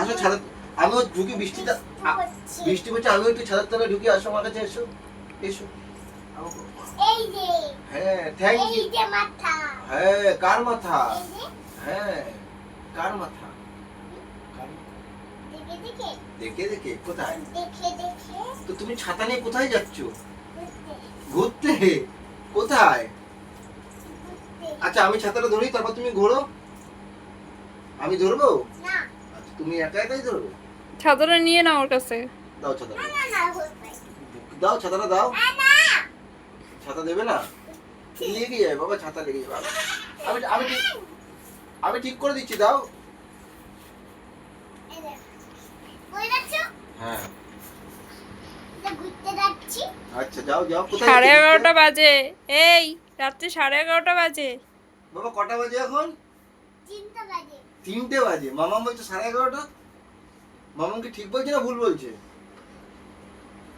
আসো ছাদা। আমিও ঢুকি বৃষ্টিটা বৃষ্টি পড়ছে আমিও একটু ছাদের তলায় ঢুকি আসো আমার কাছে এসো এসো। হ্যাঁ থ্যাংক ইউ হ্যাঁ কার মাথা? হ্যাঁ কার মাথা? দেখে দেখে। দেখে দেখে কোথায়? তো তুমি ছাতা নিয়ে কোথায় যাচ্ছ? ঘুরতে। কোথায়? আচ্ছা আমি ছাতাটা ধরি তারপর তুমি ঘোরো। আমি ধরবো? না। তুমি একা একাই ধরবে? ছাতাটা নিয়ে নাও ওর কাছে। দাও ছাতাটা দাও ছাতাটা দাও। ছাতা দেবে না? লেগে যাবে বাবা ছাতা লেগে যাবে। আমি আমি আমি ঠিক করে দিচ্ছি দাও। হ্যাঁ। আচ্ছা যাও যাও কোথায় সাড়ে এগারোটা বাজে। এই রাত্রি সাড়ে এগারোটা বাজে। বাবা কটা বাজে এখন? তিনটে বাজে। মামা বলছে সাড়ে এগারোটা? মামাম কি ঠিক বলছে না ভুল বলছে?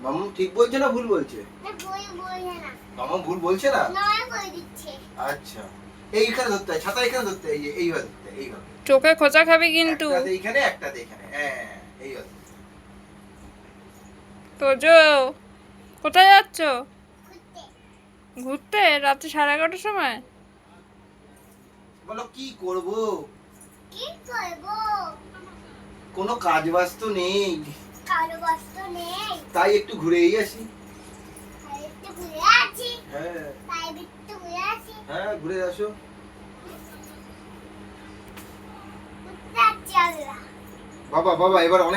মামাম ঠিক বলছে না ভুল বলছে? না বই বই না। মামাম ভুল বলছে না? নয় করে দিচ্ছে। আচ্ছা। এইখানে ধরতে হয় ছাতা এখানে ধরতে হয় এই এইভাবে ধরতে এইভাবে। চোখে খোঁচা খাবে কিন্তু। এইখানে একটাতে এখানে। হ্যাঁ এইভাবে। তোজো কোথায় যাচ্ছ? ঘুরতে। ঘুরতে? রাত্রি সাড়ে এগারোটার সময়? বলো কি করব? কি করব? কোনো কাজ বাজ তো নেই। কারও বস্তু নেই। তাই একটু ঘুরেই আসি। একটু ঘুরে আসি। হ্যাঁ। তাই একটু ঘুরে আসি। হ্যাঁ ঘুরে আসো। বাবা বাবা এবার অনেক